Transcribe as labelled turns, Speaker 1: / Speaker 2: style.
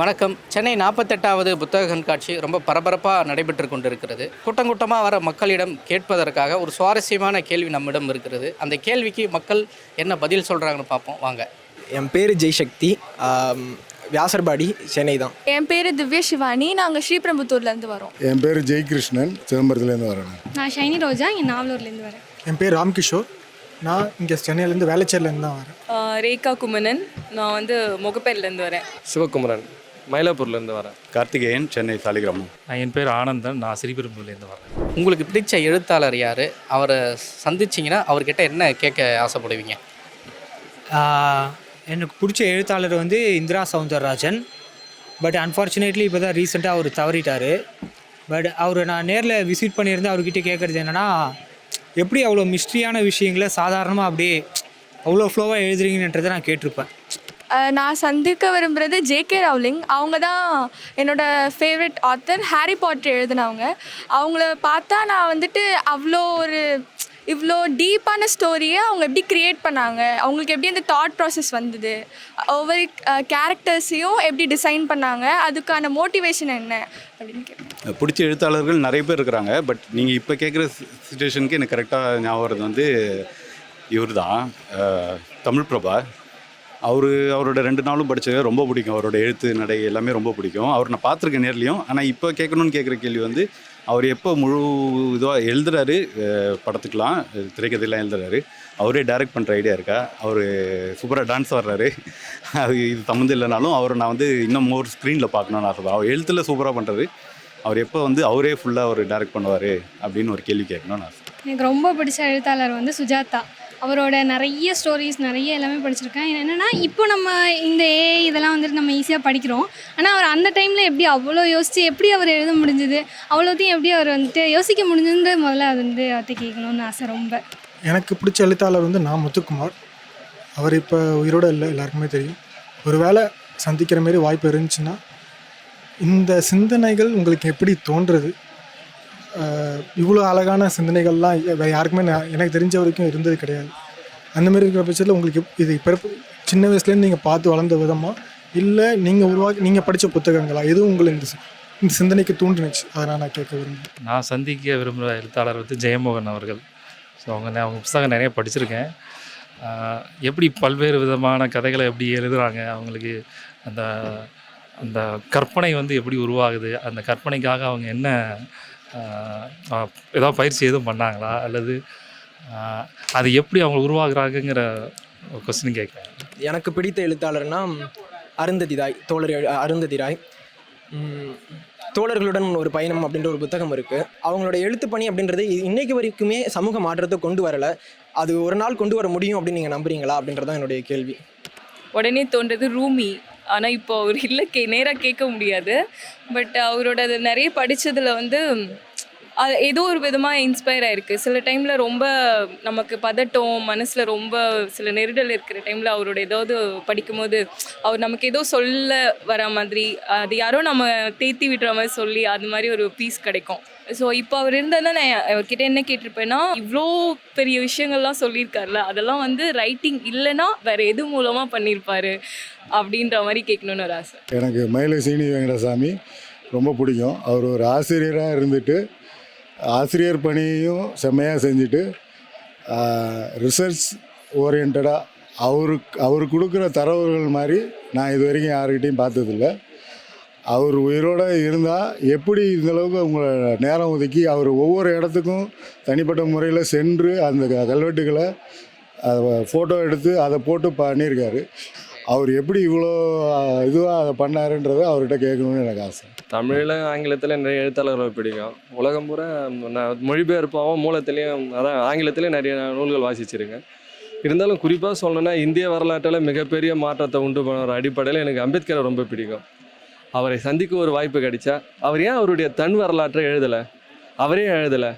Speaker 1: வணக்கம். சென்னை நாற்பத்தெட்டாவது புத்தக கண்காட்சி ரொம்ப பரபரப்பாக நடைபெற்று கொண்டிருக்கிறது. கூட்டம் கூட்டமாக வர மக்களிடம் கேட்பதற்காக ஒரு சுவாரஸ்யமான கேள்வி நம்மிடம் இருக்கிறது. அந்த கேள்விக்கு மக்கள் என்ன பதில் சொல்கிறாங்கன்னு பார்ப்போம். வாங்க.
Speaker 2: என் பேர் ஜெய்சக்தி. வியாசர்பாடி சென்னை தான்.
Speaker 3: என் பேர் திவ்ய சிவானி. நாங்கள் ஸ்ரீபெரும்புத்தூர்லேருந்து வரோம்.
Speaker 4: என் பேர் ஜெய்கிருஷ்ணன். சிதம்பரத்துலேருந்து வரேன்.
Speaker 5: நான் ஷைனி ரோஜா. இங்கே நாவலூர்லேருந்து வரேன்.
Speaker 6: என் பேர் ராம்கிஷோர். நான் இங்கே சென்னையிலேருந்து வேளச்சேரிலேருந்து தான் வரேன்.
Speaker 7: ரேகா குமணன். நான் வந்து முகப்பேர்லேருந்து வரேன்.
Speaker 8: சிவகுமரன். மயிலாப்பூர்லேருந்து வரேன்.
Speaker 9: கார்த்திகேயன் சென்னை சாலிகிராமம்.
Speaker 10: என் பேர் ஆனந்தன் நான் ஸ்ரீபெரும்புலேருந்து வரேன்.
Speaker 1: உங்களுக்கு பிடிச்ச எழுத்தாளர் யார்? அவரை சந்திச்சிங்கன்னா அவர்கிட்ட என்ன கேட்க ஆசைப்படுவீங்க?
Speaker 11: எனக்கு பிடிச்ச எழுத்தாளர் வந்து இந்திரா சவுந்தரராஜன். பட் அன்ஃபார்ச்சுனேட்லி இப்போ தான் ரீசெண்டாக அவர் தவறிட்டார். பட் அவரை நான் நேரில் விசிட் பண்ணியிருந்தேன் அவர்கிட்ட கேட்குறது என்னென்னா எப்படி அவ்வளோ மிஸ்ட்ரியான விஷயங்களை சாதாரணமாக அப்படியே அவ்வளோ ஃப்ளோவாக எழுதுறீங்கன்றதை நான் கேட்டிருப்பேன்.
Speaker 3: நான் சந்திக்க விரும்புகிறது ஜேகே ரவுலிங் அவங்க தான் என்னோட ஃபேவரட் ஆத்தர் ஹாரி பாட்டர் எழுதினவங்க. அவங்கள பார்த்தா நான் வந்துட்டு அவ்வளோ ஒரு இவ்வளோ டீப்பான ஸ்டோரியை அவங்க எப்படி க்ரியேட் பண்ணாங்க அவங்களுக்கு எப்படி அந்த தாட் ப்ராசஸ் வந்தது ஒவ்வொரு கேரக்டர்ஸையும் எப்படி டிசைன் பண்ணாங்க அதுக்கான மோட்டிவேஷன் என்ன அப்படின்னு கேட்பேன்
Speaker 9: பிடிச்ச எழுத்தாளர்கள் நிறைய பேர் இருக்கிறாங்க பட் நீங்கள் இப்போ கேட்குற சுச்சுவேஷனுக்கு எனக்கு கரெக்டாக ஞாபகம் வந்து இவர் தான் தமிழ் பிரபா. அவர் அவரோட ரெண்டு நாளும் படித்தது ரொம்ப பிடிக்கும். அவரோட எழுத்து நடை எல்லாமே ரொம்ப பிடிக்கும். அவர் நான் பார்த்துருக்கேன் நேர்லையும். ஆனால் இப்போ கேட்கணும்னு கேட்குற கேள்வி வந்து அவர் எப்போ முழு இதுவாக எழுதுறாரு படத்துக்கெலாம் திரைக்கதையெல்லாம் எழுதுறாரு அவரே டைரக்ட் பண்ணுற ஐடியா இருக்கா? அவர் சூப்பராக டான்ஸ் ஆடுறாரு. அது இது சம்மந்தம் இல்லைனாலும் அவரை நான் வந்து இன்னும் மோர் ஸ்க்ரீனில் பார்க்கணும்னு ஆசை. அவர் எழுத்தில் சூப்பராக பண்ணுறாரு அவர் எப்போ வந்து அவரே ஃபுல்லாக அவர் டைரக்ட் பண்ணுவார் அப்படின்னு ஒரு கேள்வி கேட்கணும்னு ஆசை.
Speaker 5: எனக்கு ரொம்ப பிடிச்ச எழுத்தாளர் வந்து சுஜாதா. அவரோட நிறைய ஸ்டோரிஸ் நிறைய எல்லாமே படிச்சிருக்கேன். என்னென்னா இப்போ நம்ம இந்த ஏ இதெல்லாம் வந்துட்டு நம்ம ஈஸியாக படிக்கிறோம். ஆனால் அவர் அந்த டைமில் எப்படி அவ்வளோ யோசித்து எப்படி அவர் எழுத முடிஞ்சது? அவ்வளோத்தையும் எப்படி அவர் வந்துட்டு யோசிக்க முடிஞ்சது முதல்ல அது வந்து அவர்கிட்ட கேட்கணும்னு ஆசை ரொம்ப.
Speaker 6: எனக்கு பிடிச்ச எழுத்தாளர் வந்து நான் முத்துக்குமார். அவர் இப்போ உயிரோட இல்லை எல்லாருக்குமே தெரியும். ஒருவேளை சந்திக்கிற மாதிரி வாய்ப்பு இருந்துச்சுன்னா இந்த சிந்தனைகள் உங்களுக்கு எப்படி தோன்றுறது? இவ்வளோ அழகான சிந்தனைகள்லாம் வேறு யாருக்குமே நான் எனக்கு தெரிஞ்ச வரைக்கும் இருந்தது கிடையாது. அந்த மாதிரி இருக்கிற பட்சத்தில் உங்களுக்கு இது பிறப்பு சின்ன வயசுலேருந்து நீங்கள் பார்த்து வளர்ந்த விதமாக இல்லை நீங்கள் உருவாக்கி நீங்கள் படித்த புத்தகங்களா? எதுவும் உங்களை இந்த சி- இந்த சிந்தனைக்கு தூண்டுனுச்சு? அதனால் நான் கேட்க விரும்புகிறேன்
Speaker 10: நான் சந்திக்க விரும்புகிற எழுத்தாளர் வந்து ஜெயமோகன் அவர்கள். ஸோ அவங்க நான் அவங்க புத்தகம் நிறைய படிச்சிருக்கேன். எப்படி பல்வேறு விதமான கதைகளை எப்படி எழுதுகிறாங்க அவங்களுக்கு அந்த அந்த கற்பனை வந்து எப்படி உருவாகுது? அந்த கற்பனைக்காக அவங்க என்ன ஏதாவது பயிற்சி எதுவும் பண்ணாங்களா? அல்லது அது எப்படி அவங்க உருவாகுறாங்கங்கிற கொஸ்டின் கேட்குறேன்.
Speaker 2: எனக்கு பிடித்த எழுத்தாளர்னா அருந்ததி ராய் தோழர் அருந்ததி ராய் தோழர்களுடன் ஒரு பயணம் அப்படின்ற ஒரு புத்தகம் இருக்குது அவங்களோட எழுத்து பணி அப்படின்றது இன்னைக்கு வரைக்குமே சமூக மாற்றத்தை கொண்டு வரலை. அது ஒரு நாள் கொண்டு வர முடியும் அப்படின்னு நீங்கள் நம்புறீங்களா அப்படின்றது தான் என்னுடைய கேள்வி.
Speaker 7: உடனே தோன்றது ரூமி. ஆனால் இப்போ அவர் இல்லை கே நேராக கேட்க முடியாது. பட் அவரோட நிறைய படித்ததில் வந்து ஏதோ ஒரு விதமாக இன்ஸ்பயர் ஆயிருக்கு. சில டைமில் ரொம்ப நமக்கு பதட்டம் மனசில் ரொம்ப சில நெருடல் இருக்கிற டைமில் அவரோட ஏதாவது படிக்கும்போது அவர் நமக்கு ஏதோ சொல்ல வர மாதிரி அது யாரோ நம்ம தேத்தி விடுற மாதிரி சொல்லி அது மாதிரி ஒரு பீஸ் கிடைக்கும். ஸோ இப்போ அவர் இருந்தால் நான் அவர்கிட்ட என்ன கேட்டிருப்பேன்னா இவ்வளோ பெரிய விஷயங்கள்லாம் சொல்லியிருக்காருல அதெல்லாம் வந்து ரைட்டிங் இல்லைன்னா வேறு எது மூலமாக பண்ணியிருப்பாரு அப்படின்ற மாதிரி கேட்கணுன்னு ஒரு ஆசை.
Speaker 4: எனக்கு மயிலை சீனி வெங்கடசாமி ரொம்ப பிடிக்கும். அவர் ஒரு ஆசிரியராக இருந்துட்டு ஆசிரியர் பணியையும் செம்மையாக செஞ்சுட்டு ரிசர்ச் ஓரியன்டாக அவருக்கு அவர் கொடுக்குற தரவுகள் மாதிரி நான் இது வரைக்கும் யாருக்கிட்டையும் பார்த்ததில்ல. அவர் உயிரோடு இருந்தால் எப்படி இந்தளவுக்கு உங்களை நேரம் ஒதுக்கி அவர் ஒவ்வொரு இடத்துக்கும் தனிப்பட்ட முறையில் சென்று அந்த க- கல்வெட்டுகளை ஃபோட்டோ எடுத்து அதை போட்டு பண்ணியிருக்காரு. அவர் எப்படி இவ்வளோ இதுவாக அதை பண்ணாருன்றதை அவர்கிட்ட கேட்கணும்னு எனக்கு ஆசை.
Speaker 8: தமிழில் ஆங்கிலத்தில் நிறைய எழுத்தாளர்களை பிடிக்கும். உலகம் பூரா நான் மொழிபெயர்ப்பாகவும் மூலத்திலையும் அதான் ஆங்கிலத்திலையும் நிறைய நூல்கள் வாசிச்சிருக்கேன் இருந்தாலும் குறிப்பாக சொல்லணும்னா இந்திய வரலாற்றில் மிகப்பெரிய மாற்றத்தை உண்டு பண்ணுற அடிப்படையில் எனக்கு அம்பேத்கரை ரொம்ப பிடிக்கும். அவரை சந்திக்க ஒரு வாய்ப்பு கிடைச்சா அவர் ஏன் அவருடைய தன் வரலாற்றை எழுதலை? அவரே எழுதலை.